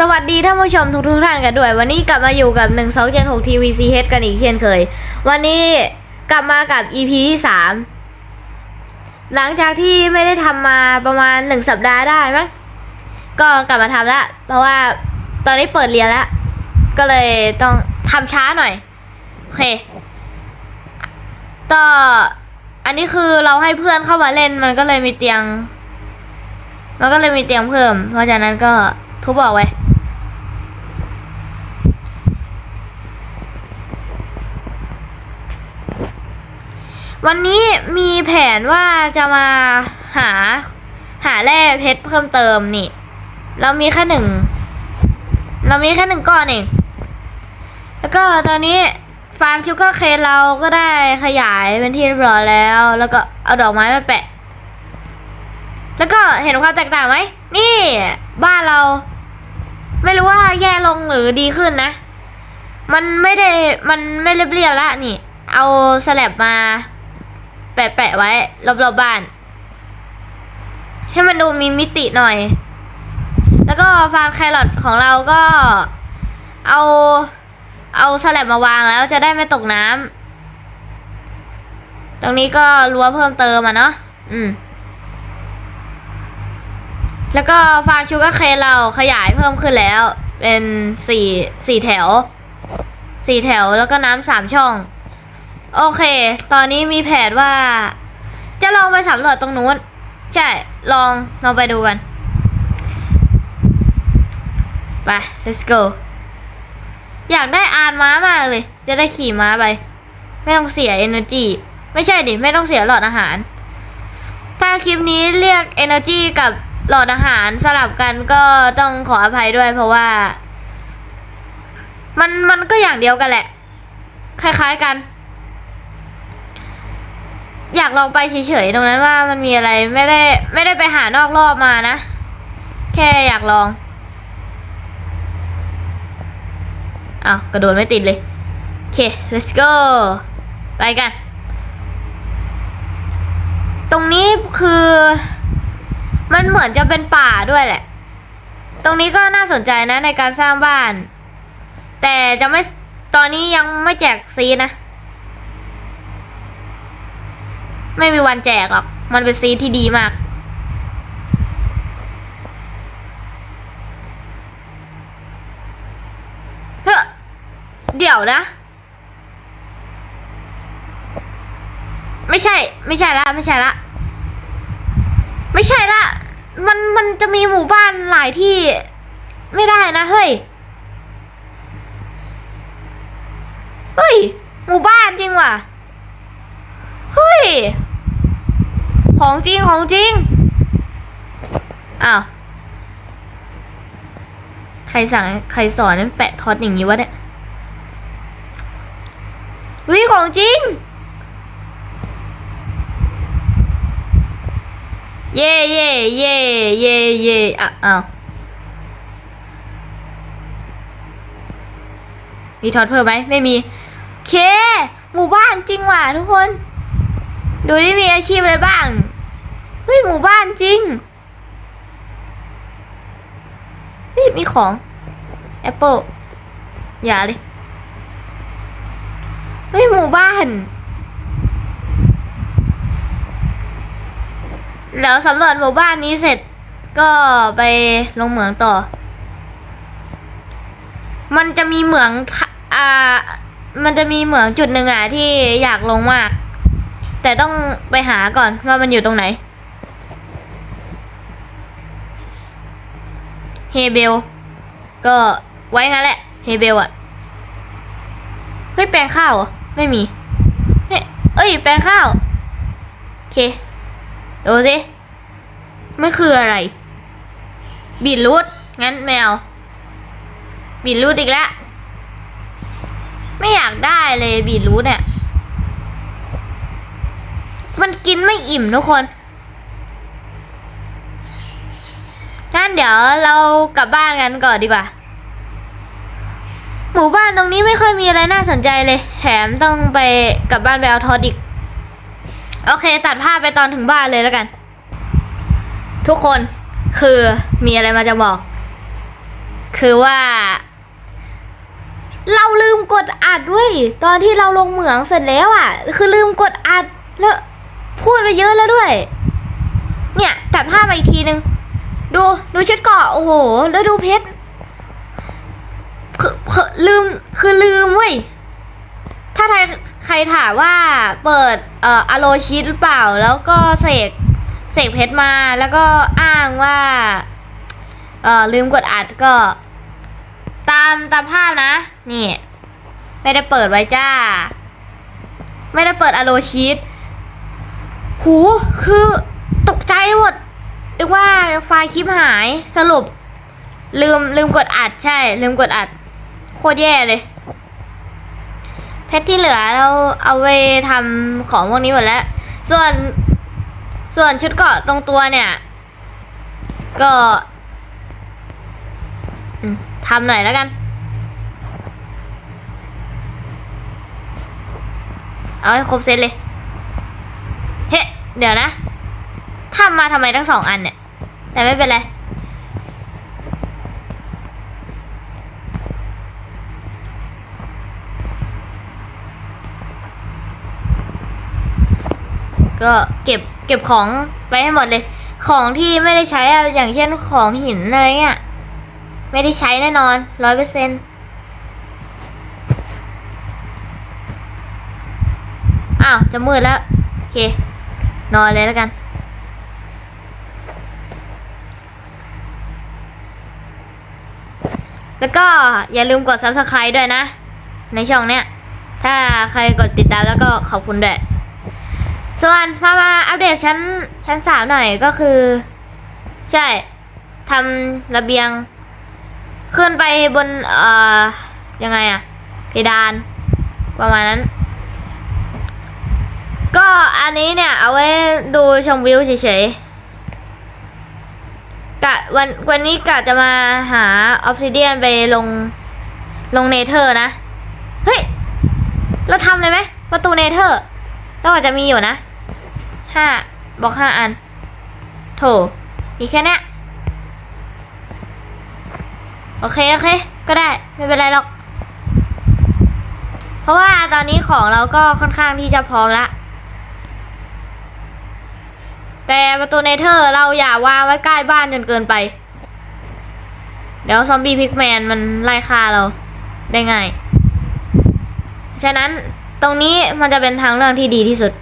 สวัสดีท่านผู้ชมทุกทุกท่านกันด้วย วันนี้กลับมาอยู่กับ 1 2 7 6 TVCH กันอีกเช่นเคย วันนี้กลับมากับ EP ที่ 3 หลังจากที่ไม่ได้ทำมาประมาณ 1 สัปดาห์ได้มั้งก็กลับมาทำแล้ว เพราะว่าตอนนี้เปิดเรียนแล้ว ก็เลยต้องทำช้าหน่อย โอเคก็อันนี้คือเราให้เพื่อนเข้ามาเล่นมันก็เลยมีเตียง มันก็เลยมีเตียงเพิ่ม เพราะฉะนั้นก็ ทุบออกไว้วันนี้มีแผนว่าจะมาหาหาแร่เพชรเพิ่มเติมนี่ เรามีแค่หนึ่ง เรามีแค่หนึ่งก้อนเอง แล้วก็ตอนนี้ฟาร์มชูการ์เคเราก็ได้ขยายเป็นที่เรียบร้อยแล้ว แล้วก็เอาดอกไม้มาแปะ แล้วก็เห็นความแตกต่างไหม นี่ บ้านเรา ไม่รู้ว่าแย่ลงหรือดีขึ้นนะ มันไม่ได้มันไม่เรียบๆละนี่ เอาสแลบมา แปะๆไว้ รอบๆบ้าน ให้มันดูมีมิติหน่อย แล้วก็ฟาร์มแครอทของเราก็ เอา เอาสแลบมาวางแล้วจะได้ไม่ตกน้ำตรงนี้ก็รั้วเพิ่มเติมอะเนาะอืม แล้วก็ฟาร์มชูการ์เคนเราขยายเพิ่มขึ้นแล้ว เป็นสี่สี่แถวสี่แถวแล้วก็น้ำสามช่อง โอเค ตอนนี้มีแผนว่า จะลองไปสำรวจตรงนู้น ใช่ ลองลองไปดูกัน ไป let's go อยากได้อานม้ามากเลย จะได้ขี่ม้าไป ไม่ต้องเสีย energy ไม่ใช่ดิ ไม่ต้องเสียหลอดอาหาร ถ้าคลิปนี้เรียก energy กับ หลอดอาหารสลับกันก็ต้องขออภัยด้วยเพราะว่า มันมันก็อย่างเดียวกันแหละ คล้ายๆกัน อยากลองไปเฉยๆตรงนั้นว่ามันมีอะไรไม่ได้ไม่ได้ไปหานอกรอบมานะ แค่อยากลองอ้าวกระโดดไม่ติดเลยโอเค let's go ไปกัน ตรงนี้คือ มันเหมือนจะเป็นป่าด้วยแหละ ตรงนี้ก็น่าสนใจนะในการสร้างบ้าน แต่จะไม่ตอนนี้ยังไม่แจกซีนะ ไม่มีวันแจกหรอก มันเป็นซีที่ดีมากเถอเดี๋ยวนะ ไม่ใช่ ไม่ใช่ละ ไม่ใช่ละ ไม่ใช่ละ มันมันจะมีหมู่บ้านหลายที่ไม่ได้นะเฮ้ย เฮ้ย หมู่บ้านจริงว่ะ เฮ้ย ของจริงของจริง อ้าว ใครสั่งใครสอนนั้นแปะท็อตอย่างนี้วะเนี่ยเฮ้ยของจริง เย่เย่เย่เย่เย่อะอ้าวมีทอดเพิ่มไหมไม่มี เค หมู่บ้านจริงว่ะทุกคน ดูดิมีอาชีพอะไรบ้าง เฮ้ย หมู่บ้านจริงเฮ้ยมีของ แอปเปิลอย่าเลย เฮ้ย หมู่บ้าน แล้วสำรวจหมู่บ้านนี้เสร็จก็ไปลงเหมืองต่อ มันจะมีเหมืองทะอ่า มันจะมีเหมืองจุดหนึ่งอะที่อยากลงมาก แต่ต้องไปหาก่อนว่ามันอยู่ตรงไหน เฮเบล ก็ไว้งั้นแหละ เฮเบลอะ เฮ้ยแปลงข้าวเหรอ ไม่มี เฮเอ้ยแปลงข้าว โอเค ดูสิมันคืออะไร บีดรูทงั้นแมว บีดรูทอีกแล้ว ไม่อยากได้เลยบีดรูทเนี่ย มันกินไม่อิ่มทุกคนงั้นเดี๋ยวเรากลับบ้านกันก่อนดีกว่า หมู่บ้านตรงนี้ไม่ค่อยมีอะไรน่าสนใจเลย แถมต้องไปกลับบ้านไปเอาทอดอีก โอเค ตัดภาพไปตอนถึงบ้านเลยแล้วกัน ทุกคนคือมีอะไรมาจะบอก คือว่า เราลืมกดอัดเว้ยตอนที่เราลงเหมืองเสร็จแล้วอะ คือลืมกดอัดแล้วพูดไปเยอะแล้วด้วย เนี่ย ตัดภาพมาอีกทีนึง ดูดูชุดเกาะโอ้โห แล้วดูเพชรคือลืมคือลืมเว้ยถ้าใคร ใครถามว่าเปิดเอ่ออโลชีตหรือเปล่า แล้วก็เสกเสกเพชรมาแล้วก็อ้างว่าเอ่อลืมกดอัดก็ ตามตามภาพนะ นี่ ไม่ได้เปิดไว้จ้า ไม่ได้เปิดอโลชีตหูคือตกใจหมดนึกว่าไฟล์คลิปหายสรุป ลืมลืมกดอัดใช่ ลืมกดอัด โคตรแย่เลย เพชรที่เหลือเราเอาไปทำของพวกนี้หมดแล้ว ส่วนส่วนชุดเกราะตรงตัวเนี่ย ก็ทำหน่อยแล้วกัน เอาให้ครบเซตเลย เฮ้ เดี๋ยวนะทำมาทำไมทั้งสองอันเนี่ย แต่ไม่เป็นไร ก็เก็บเก็บของไปให้หมดเลย ของที่ไม่ได้ใช้อะอย่างเช่นของหินอะไรเงี้ยไม่ได้ใช้แน่นอนร้อยเปอร์เซ็นอ้าวจะมืดแล้วโอเคนอนเลยแล้วกันแล้วก็อย่าลืมกด subscribe ด้วยนะ ในช่องเนี้ย ถ้าใครกดติดตามแล้วก็ขอบคุณด้วย ส่วนมามาอัปเดตชั้นชั้นสามหน่อยก็คือ ใช่ทำระเบียง ขึ้นไปบนเอ่อยังไงอะเพดาน ประมาณนั้น ก็อันนี้เนี่ย เอาไว้ดูชมวิวเฉยๆกะวันวันนี้กะจะมาหาออฟซิเดียนไปลงลงเนเธอร์นะ เฮ้ย เราทำเลยไหมประตูเนเธอร์ ก็อาจจะมีอยู่นะห้าบอกห้าอัน โถ มีแค่เนี้ยโอเค โอเค ก็ได้ ไม่เป็นไรหรอก เพราะว่าตอนนี้ของเราก็ค่อนข้างที่จะพร้อมละ แต่ประตูเนเธอร์เราอย่าวางไว้ใกล้บ้านจนเกินไป เดี๋ยวซอมบี้พิกแมนมันไล่ฆ่าเราได้ง่าย ฉะนั้น ตรงนี้มันจะเป็นทางเรื่องที่ดีที่สุด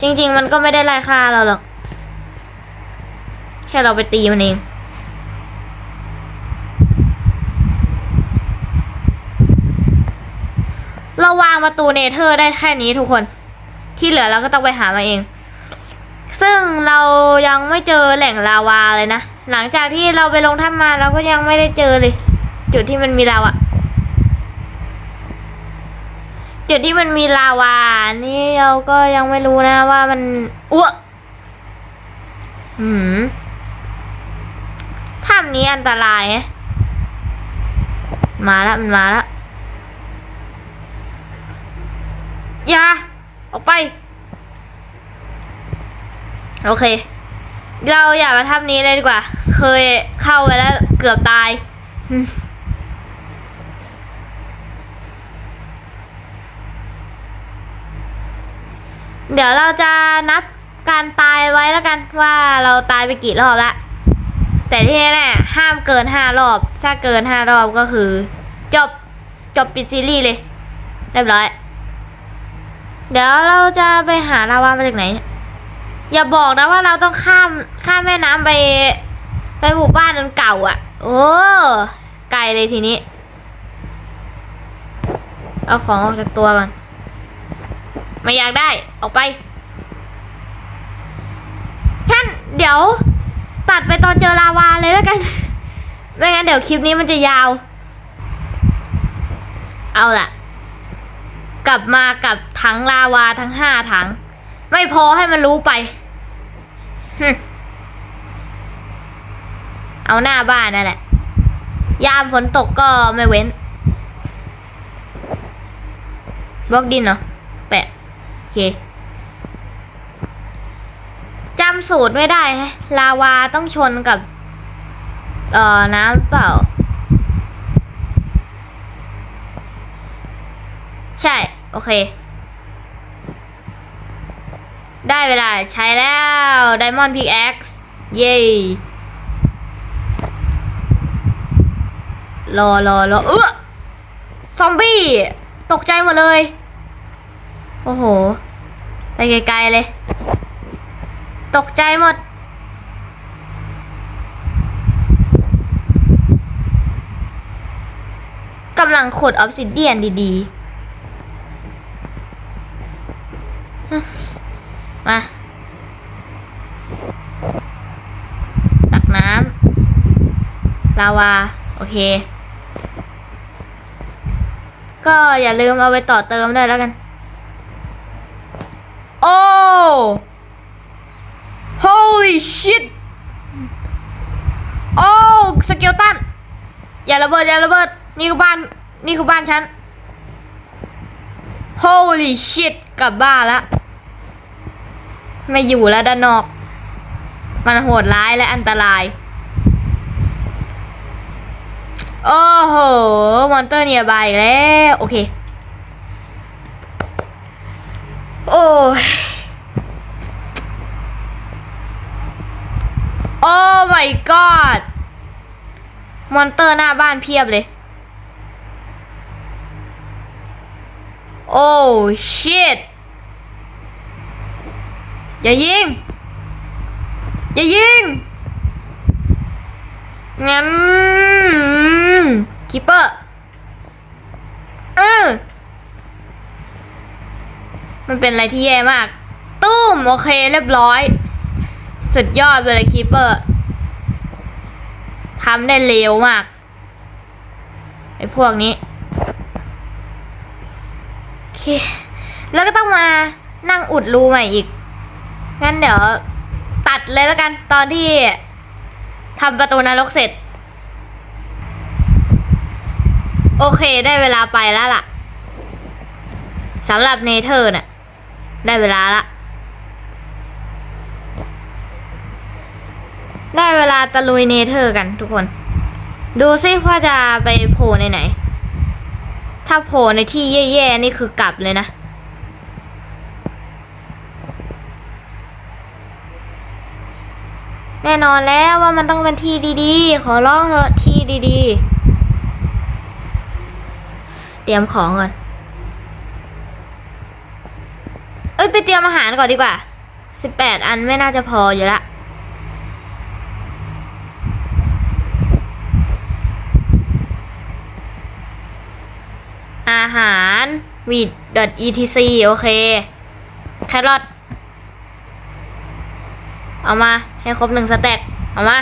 จริง ๆ มันก็ไม่ได้ไล่ฆ่าเราหรอก แค่เราไปตีมันเองเราวางประตูเนเธอร์ได้แค่นี้ทุกคน ที่เหลือเราก็ต้องไปหามาเอง ซึ่งเรายังไม่เจอแหล่งลาวาเลยนะ หลังจากที่เราไปลงถ้ำมาเราก็ยังไม่ได้เจอเลย จุดที่มันมีลาวา จุดที่มันมีลาวา นี่เราก็ยังไม่รู้นะว่ามันอ้วกหืมถ้ำนี้อันตราย มาแล้วมันมาแล้วอย่าออกไป โอเค เราอย่ามาทำนี้เลยดีกว่า เคยเข้าไปแล้วเกือบตาย เดี๋ยวเราจะนับการตายไว้แล้วกันว่าเราตายไปกี่รอบละแต่ที่แน่ๆห้ามเกินห้ารอบ ถ้าเกินห้ารอบก็คือ จบจบปิดซีรีส์เลยเรียบร้อย เดี๋ยวเราจะไปหาลาวามาจากไหน อย่าบอกนะว่าเราต้องข้ามข้ามแม่น้ำไป ไปหมู่บ้านนั้นเก่าอะ่ะ โอ้ไกลเลยทีนี้ เอาของออกจากตัวก่อน ไม่อยากได้ ออกไป ท่าน เดี๋ยว ตัดไปตอนเจอลาวาเลยแล้วกัน ไม่งั้นเดี๋ยวคลิปนี้มันจะยาว เอาล่ะ กลับมากับถังลาวาทั้งห้าถัง ไม่พอให้มันรู้ไป เอาหน้าบ้านนั่นแหละ ยามฝนตกก็ไม่เว้นบล็อกดินเหรอ เคจำสูตรไม่ได้ฮะลาวาต้องชนกับ เอ่อ น้ำเปล่า ใช่ โอเค ได้เวลาใช้แล้ว Diamond Pickaxe เย้รอรอรอเออซอมบี้ ตกใจหมดเลย โอ้โห ไปไกลๆเลย ตกใจหมด กำลังขุดออฟซิเดียนดีๆ มาตักน้ำลาวา โอเค ก็อย่าลืมเอาไปต่อเติมได้วยแล้วกัน โอ้ holy shit โอ้สเกลตันอย่าระเบิดอย่าระเบิดนี่คือบ้านนี่คือบ้านฉัน holy shit กลับบ้านละไม่อยู่แล้วด้านนอก มันโหดร้ายและอันตราย โอ้โห มอนเตอร์เนียบายแล้ว โอเค โอ้ยโอ้ my god มอนเตอร์หน้าบ้านเพียบเลย โอ้ shit อย่ายิง อย่ายิง งั้นคิปเปอร์เออ มันเป็นอะไรที่แย่มาก ตุ้ม โอเคเรียบร้อย สุดยอดเลยคิปเปอร์ทำได้เร็วมาก ไอ้พวกนี้ โอเค แล้วก็ต้องมานั่งอุดรูใหม่อีก งั้นเดี๋ยว ตัดเลยแล้วกันตอนที่ทำประตูนรกเสร็จ โอเคได้เวลาไปแล้วล่ะสำหรับเนเธอร์น่ะ ได้เวลาละ ได้เวลาตะลุยเนเธอร์กันทุกคน ดูซิว่าจะไปโผล่ในไหน ถ้าโผล่ในที่แย่ๆนี่คือกลับเลยนะแน่นอนแล้วว่ามันต้องเป็นที่ดีๆ ขอร้องเถอะที่ดีๆ เตรียมของก่อน เอ้ ยไปเตรียมอาหารก่อนดีกว่าสิบแปดอันไม่น่าจะพออยู่ละอาหาร wheat etc โอเค แครอทเอามา ให้ครบหนึ่งสเต็กเอามา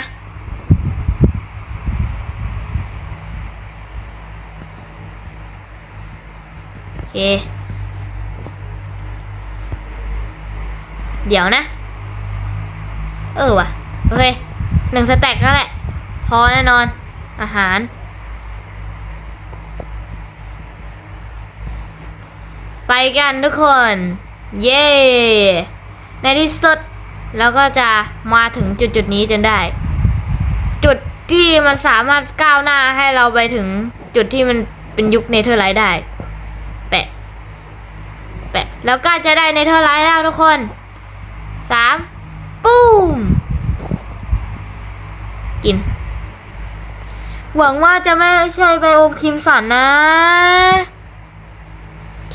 โอเค เดี๋ยวนะ เออว่ะ โอเคหนึ่งสเต็กนั่นแหละ พอแน่นอน อาหาร ไปกันทุกคน เย้ ในที่สุดแล้วก็จะมาถึงจุดจุดนี้จนได้ จุดที่มันสามารถก้าวหน้าให้เราไปถึงจุดที่มันเป็นยุคเนเธอร์ไลท์ได้ แปะ แปะ แล้วก็จะได้เนเธอร์ไลท์แล้วทุกคน สามปุ้ม กิน หวังว่าจะไม่ใช่ไบโอคิมสันนะ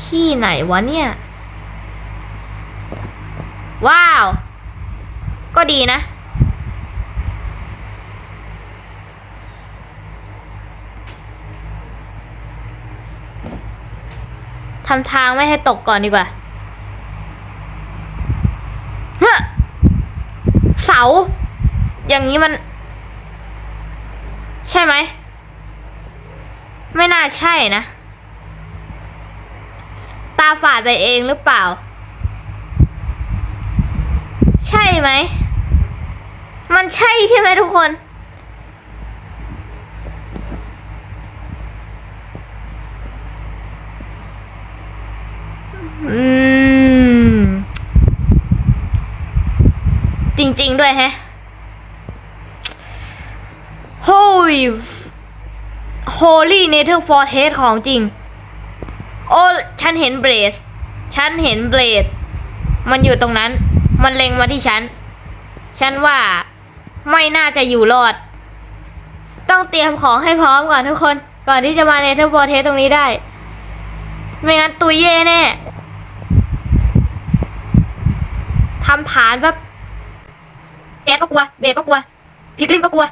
ที่ไหนวะเนี่ย ว้าว ก็ดีนะทำทางไม่ให้ตกก่อนดีกว่าเฮ้อเสา อย่างนี้มัน ใช่ไหม ไม่น่าใช่นะ ตาฝาดไปเองหรือเปล่า ใช่ไหม มันใช่ใช่ไหมทุกคนอืมจริง ๆ ด้วยแฮะ โฮ Holy Nether Fortress ของจริง โอ้ฉันเห็นเบรสฉันเห็นเบรดมันอยู่ตรงนั้น มันเล็งมาที่ฉัน ฉันว่าไม่น่าจะอยู่รอด ต้องเตรียมของให้พร้อมก่อนทุกคน ก่อนที่จะมาเนเธอร์ฟอร์เทสตรงนี้ได้ ไม่งั้นตุยเย่แน่ทำฐานแบบแก๊สก็กลัว เบก็กลัว พิกลิมก็กลัว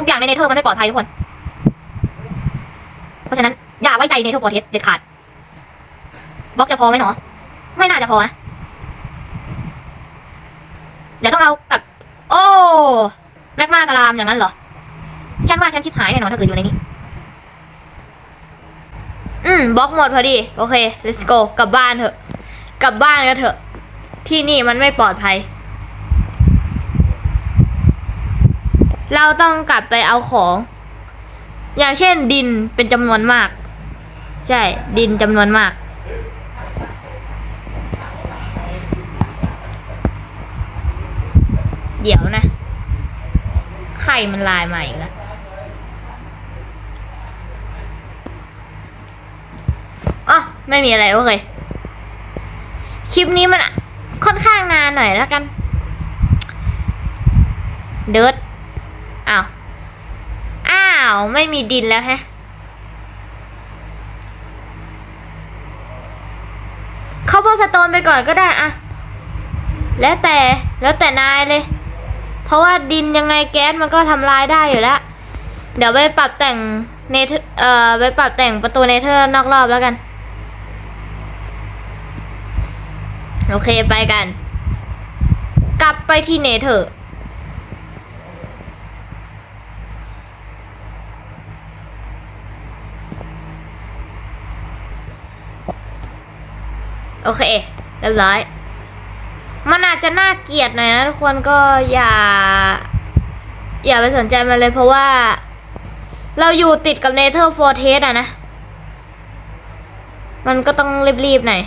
ทุกอย่างในเนเธอร์มันไม่ปลอดภัยทุกคน เพราะฉะนั้น อย่าไว้ใจเนเธอร์ฟอร์เทสเด็ดขาดบล็อกจะพอไหมหนอ ไม่น่าจะพอนะ เดี๋ยวต้องเอากับโอ้แมกมาสลามอย่างนั้นเหรอ ฉันว่าฉันชิบหายแน่นอนถ้าเกิดอยู่ในนี้ อืมบล็อกหมดพอดี โอเค let's go กลับบ้านเถอะ กลับบ้านกันเถอะ ที่นี่มันไม่ปลอดภัย เราต้องกลับไปเอาของ อย่างเช่นดินเป็นจำนวนมาก ใช่ ดินจำนวนมาก เดี๋ยวนะ ไข่มันลายมาอีกแล้วอ๋อไม่มีอะไรโอเคคลิปนี้มันค่อนข้างนานหน่อยแล้วกัน เดิร์ดอ้าวอ้าวไม่มีดินแล้วแฮะ เข้าโพสโตนไปก่อนก็ได้อะ แล้วแต่แล้วแต่นายเลย เพราะว่าดินยังไงแก๊สมันก็ทำลายได้อยู่แล้ว เดี๋ยวไปปรับแต่งเนเธอร์เอ่อไปปรับแต่งประตูเนเธอร์นอกรอบแล้วกัน โอเคไปกัน กลับไปที่เนเธอร์ โอเคเรียบร้อย มันอาจจะน่าเกลียดหน่อยนะทุกคนก็อย่า อย่าไปสนใจมันเลยเพราะว่า เราอยู่ติดกับเนเธอร์ฟอร์เทสอะนะ มันก็ต้องรีบๆหน่อย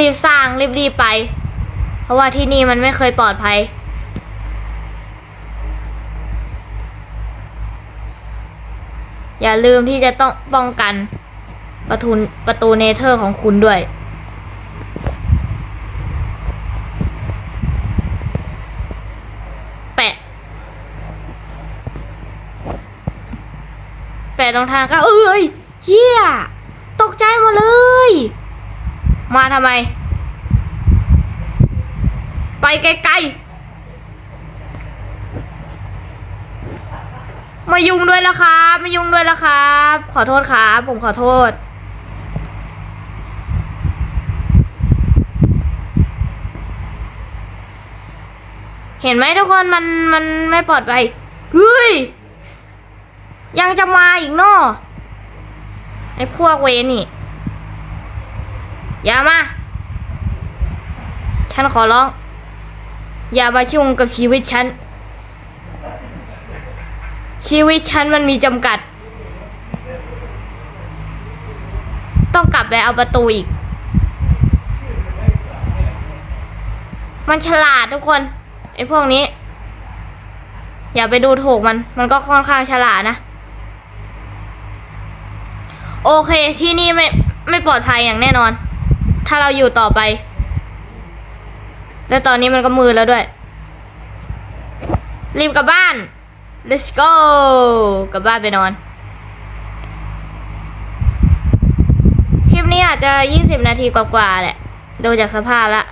รีบๆสร้างรีบๆไป เพราะว่าที่นี่มันไม่เคยปลอดภัยอย่าลืมที่จะต้องป้องกัน ประตูประตูเนเธอร์ของคุณด้วย แปะ แปะตรงทางก็เอ้ยเฮียตกใจหมดเลย มาทำไม ไปไกลๆ มายุ่งด้วยละครับ มายุ่งด้วยละครับ ขอโทษครับ ผมขอโทษ เห็นไหมทุกคนมันมันไม่ปลอดภัยเฮ้ย ยังจะมาอีกเนอะไอ้พวกเวรนี่ อย่ามา ฉันขอร้อง อย่ามาชุ่งกับชีวิตฉัน ชีวิตฉันมันมีจำกัด ต้องกลับไปเอาประตูอีก มันฉลาดทุกคนไอ้พวกนี้ อย่าไปดูถูกมัน มันก็ค่อนข้างฉลาดนะ โอเคที่นี่ไม่ไม่ปลอดภัยอย่างแน่นอน ถ้าเราอยู่ต่อไป แล้วตอนนี้มันก็มืดแล้วด้วย รีบกลับบ้าน let's go กลับบ้านไปนอน คลิปนี้อาจจะ 20 นาทีกว่าๆแหละ ดูจากสภาพละ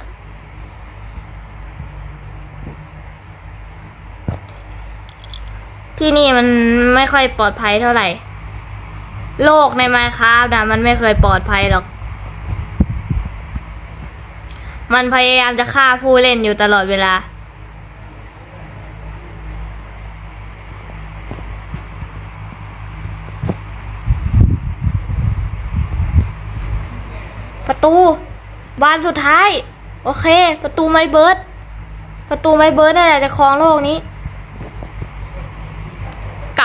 ที่นี่มันไม่ค่อยปลอดภัยเท่าไหร่ โลกในมาคาบนะมันไม่เคยปลอดภัยหรอก มันพยายามจะฆ่าผู้เล่นอยู่ตลอดเวลา ประตูบานสุดท้าย โอเค ประตูไม้เบิร์ดประตูไม้เบิร์ดนั่นแหละจะครองโลกนี้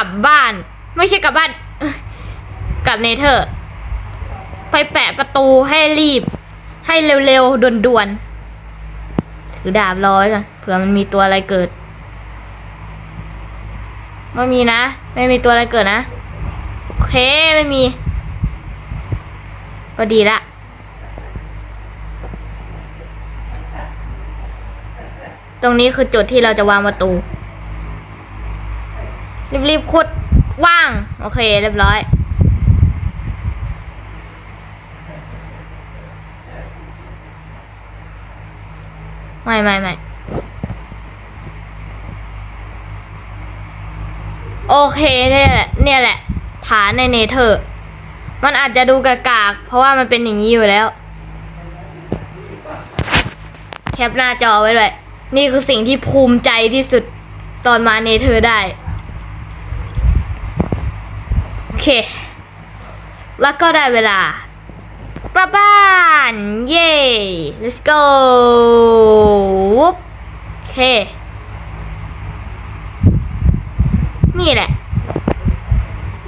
ลับบ้าน ไม่ใช่กลับบ้าน กลับเนเธอร์ ไปแปะประตูให้รีบ ให้เร็วๆด่วนๆถือดาบรอไว้ก่อนเผื่อมันมีตัวอะไรเกิดไม่มีนะ ไม่มีตัวอะไรเกิดนะ โอเคไม่มี ก็ดีละตรงนี้คือจุดที่เราจะวางประตู รีบๆขุดว่าง โอเค เรียบร้อย ไม่ไม่ไม่โอเคเนี่ยแหละเนี่ยแหละ ฐานในเนเธอร์มันอาจจะดูกากาก เพราะว่ามันเป็นอย่างนี้อยู่แล้ว แคปหน้าจอไว้ด้วยนี่คือสิ่งที่ภูมิใจที่สุดตอนมาเนเธอร์ได้ โอ เค แล้วก็ได้เวลากลับบ้าน เย้ let's go วุ๊บโอเค นี่แหละ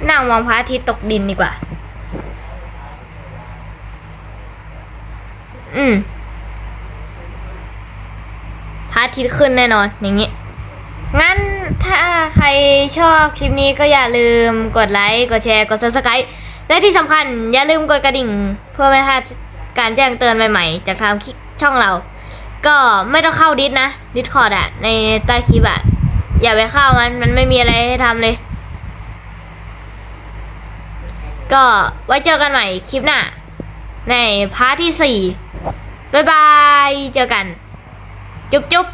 นั่งมองพระอาทิตย์ตกดินดีกว่า อืมพระอาทิตย์ขึ้นแน่นอน อย่างงี้ งั้น ถ้าใครชอบคลิปนี้ก็อย่าลืมกดไลค์ กดแชร์ กด subscribe และที่สำคัญอย่าลืมกดกระดิ่ง เพื่อไม่พลาดการแจ้งเตือนใหม่ๆ จากทางช่องเรา ก็ไม่ต้องเข้าดิสนะดิสคอร์ดอะในใต้คลิปอะอย่าไปเข้ามันมันไม่มีอะไรให้ทำเลย ก็ไว้เจอกันใหม่คลิปหน้า ในพาร์ทที่สี่บ๊ายบาย เจอกัน จุ๊บจุ๊บ